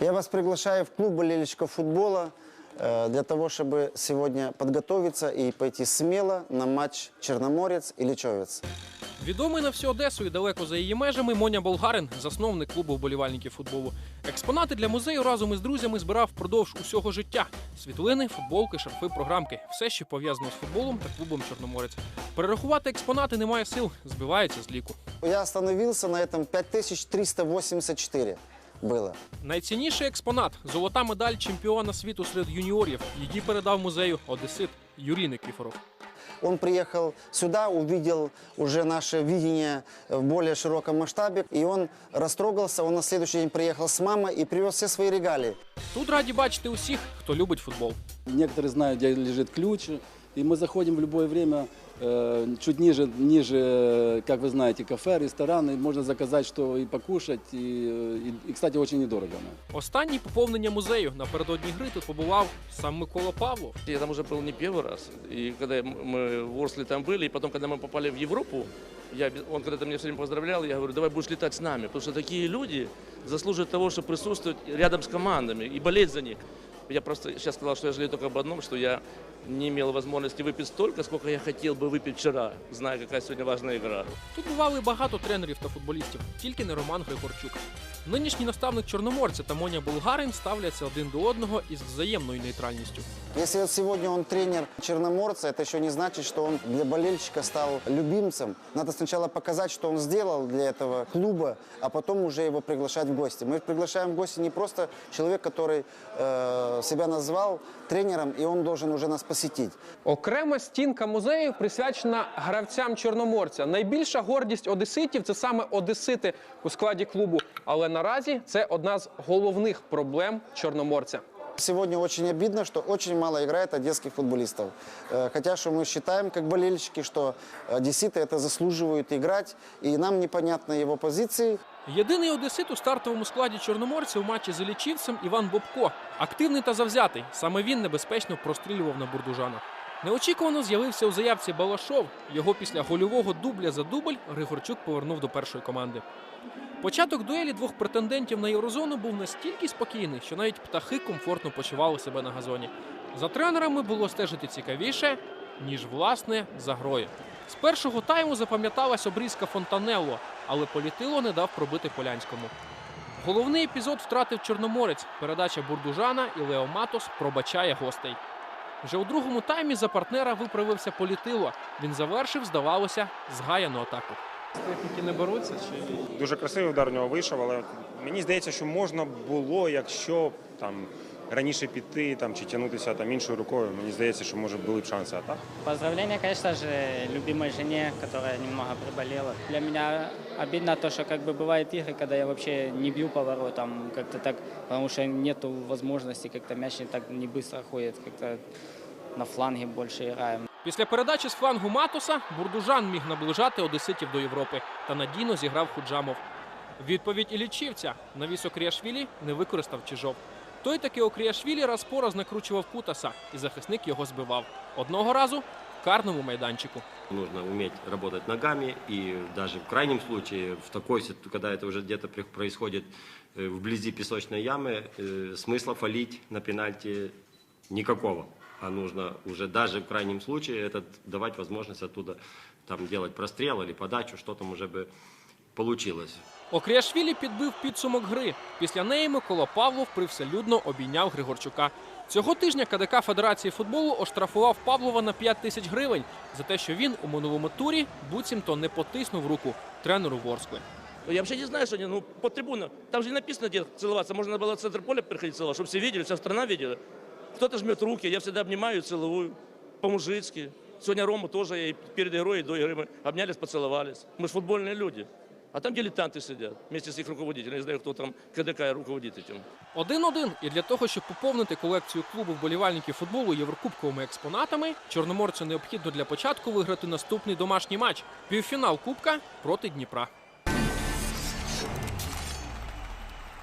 Я вас приглашаю в клуб болельщиков футбола э, для того, чтобы сегодня подготовиться и пойти смело на матч Черноморец и Личовец. Відомий на всю Одесу і далеко за її межами Моня Болгарин, засновник клубу вболівальників футболу. Експонати для музею разом із друзями збирав впродовж усього життя: світлини, футболки, шарфи, програмки все, що пов'язано з футболом та клубом Чорноморець. Перерахувати експонати немає сил, збивається з ліку. Я остановился на этом 5384 было. Найцінніший експонат золота медаль чемпіона світу серед юніорів. Її передав музею Одесит Юрій Никифоров. Он приехал сюда, увидел уже наше видение в более широком масштабе, и он растрогался. Он на следующий день приехал с мамой и привез все свои регалии. Тут раді бачити усіх, хто любить футбол. Некоторые знают, где лежит ключ, и мы заходим в любое время э, чуть ниже, ниже, э, как вы знаете, кафе, рестораны, можно заказать что и покушать, и, э, и, и, кстати, очень недорого. да. Останнє поповнення музею напередодні гри тут побував сам Микола Павлов. Я там уже был не первый раз. И когда м- мы в Орсле там были, и потом, когда мы попали в Европу, я, без- он когда-то меня все время поздравлял, я говорю, давай будешь летать с нами, потому что такие люди заслуживают того, чтобы присутствовать рядом с командами и болеть за них. Я просто сейчас сказал, что я жалею только об одном, что я не имел возможности выпить столько, сколько я хотел бы выпить вчера, зная, какая сегодня важная игра. Тут бували багато тренерів та футболістів, тільки не Роман Григорчук. Нинішній наставник чорноморця та Моня Булгарин ставляться один до одного із взаємною нейтральністю. Если вот сегодня он тренер Черноморца, это еще не значит, что он для болельщика стал любимцем. Надо сначала показать, что он сделал для этого клуба, а потом уже его приглашать в гости. Мы приглашаем в гости не просто человек, который э, себя назвал тренером, и он должен уже нас посетить. Окрема стінка музею присвячена гравцям чорноморця. Найбільша гордість одеситів це саме одесити у складі клубу. Але наразі це одна з головних проблем чорноморця. Сегодня очень обидно, что очень мало играет одесских футболистов. Э, Хотя, что мы считаем, как болельщики, что одесситы это заслуживают играть, и нам непонятны его позиции. Єдиний одесит у стартовому складі чорноморця у матчі з Іллічівцем Іван Бобко. Активний та завзятий. Саме він небезпечно прострілював на бурдужана. Неочікувано з'явився у заявці Балашов. Його після гольового дубля за дубль Григорчук повернув до першої команди. Початок дуелі двох претендентів на єврозону був настільки спокійний, що навіть птахи комфортно почували себе на газоні. За тренерами було стежити цікавіше, ніж власне за грою. З першого тайму запам'яталась обрізка Фонтанелло, але політило не дав пробити Полянському. Головний епізод втратив Чорноморець. Передача Бурдужана і Лео Матос пробачає гостей. Вже у другому таймі за партнера виправився політило. Він завершив, здавалося, згаяну атаку. Техніки не беруться чи Дуже красивий удар у нього вийшов, але мені здається, що можна було, якщо там раніше піти там чи тягнутися там іншою рукою. Мені здається, що може були б шанси. А так Поздравления, конечно же, любимой жене, которая немного приболела. Для меня обидно то, что как бы бывают игры, когда я вообще не бью поворотом, как-то так, потому что нету возможности, как-то мяч не так не быстро ходит, как-то на фланге больше играем. Після передачі з флангу Матоса Бурдужан міг наближати одеситів до Європи та надійно зіграв Худжамов. Відповідь Ілічівця навіс Окріашвілі не використав Чижов. Той таки Окріашвілі раз по раз накручував Кутаса, і захисник його збивав. Одного разу в карному майданчику. Нужно уметь работать ногами и даже в крайнем случае, в такой ситу- когда это уже где-то при- происходит э, вблизи песочной ямы, э, смысла фалить на пенальти никакого. А нужно уже даже в крайнем случае этот, давать возможность оттуда там делать прострел или подачу, что там уже бы получилось. Окріашвілі підбив підсумок гри. Після неї Микола Павлов привселюдно обійняв Григорчука. Цього тижня КДК Федерації футболу оштрафував Павлова на 5 тисяч гривень за те, що він у минулому турі буцімто не потиснув руку тренеру Ворскли. Я вообще не знаю, что они, ну, по трибунам. Там же не написано, где целоваться. Можно было в центр поля приходить целовать, чтобы все видели, вся страна видела. Кто-то жмет руки, я всегда обнимаю и целую. По-мужицки. Сегодня Рому тоже и перед игрой, и до игры мы обнялись, поцеловались. Мы же футбольные люди. А там дилетанти сидять вместе з їх руководителем. Не знаю, хто там КДК руководит этим. Один-один. І для того, щоб поповнити колекцію клубу вболівальників футболу єврокубковими експонатами, чорноморцю необхідно для початку виграти наступний домашній матч півфінал Кубка проти Дніпра.